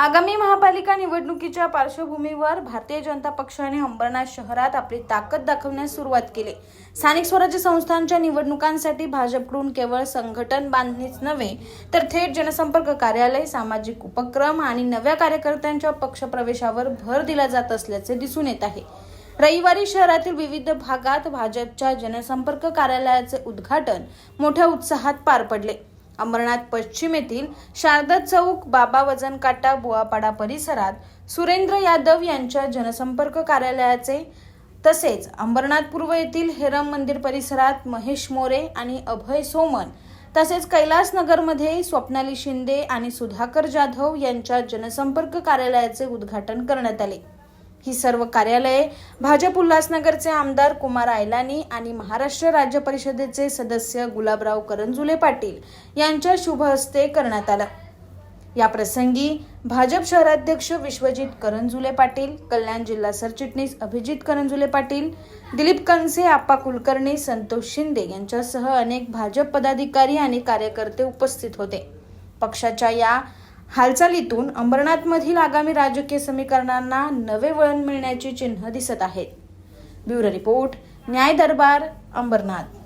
आगामी महापालिका निवडणुकीच्या पार्श्वभूमीवर भारतीय जनता पक्षाने अंबरनाथ शहरात आपली ताकद दाखवण्यास सुरुवात केली. स्थानिक स्वराज्य संस्थांच्या निवडणुकांसाठी भाजपकडून केवळ संघटन बांधणीच नव्हे तर थेट जनसंपर्क कार्यालय सामाजिक उपक्रम आणि नव्या कार्यकर्त्यांच्या पक्षप्रवेशावर भर दिला जात असल्याचे दिसून येत आहे. रविवारी शहरातील विविध भागात भाजपच्या जनसंपर्क कार्यालयाचे उद्घाटन मोठ्या उत्साहात पार पडले. अंबरनाथ पश्चिम येथील शारदा चौक बाबा वजन काटा बुवापाडा परिसरात सुरेंद्र यादव यांच्या जनसंपर्क कार्यालयाचे तसेच अंबरनाथ पूर्व येथील हेरम मंदिर परिसरात महेश मोरे आणि अभय सोमन तसेच कैलासनगरमध्ये स्वप्नाली शिंदे आणि सुधाकर जाधव यांच्या जनसंपर्क कार्यालयाचे उद्घाटन करण्यात आले. ही सर्व कार्यालये भाजप उल्हासनगरचे आमदार कुमार आयलानी आणि महाराष्ट्र राज्य परिषदेचे सदस्य गुलाबराव करंजुले पाटील यांच्या शुभ हस्ते करण्यात आलं. या प्रसंगी भाजप शहराध्यक्ष विश्वजित करंजुले पाटील कल्याण जिल्हा सरचिटणीस अभिजित करंजुले पाटील दिलीप कनसे आप्पा कुलकर्णी संतोष शिंदे यांच्यासह अनेक भाजप पदाधिकारी आणि कार्यकर्ते उपस्थित होते. पक्षाच्या या हालचालीतून अंबरनाथमधील आगामी राजकीय समीकरणांना नवे वळण मिळण्याची चिन्ह दिसत आहेत. ब्युरो रिपोर्ट न्याय दरबार अंबरनाथ.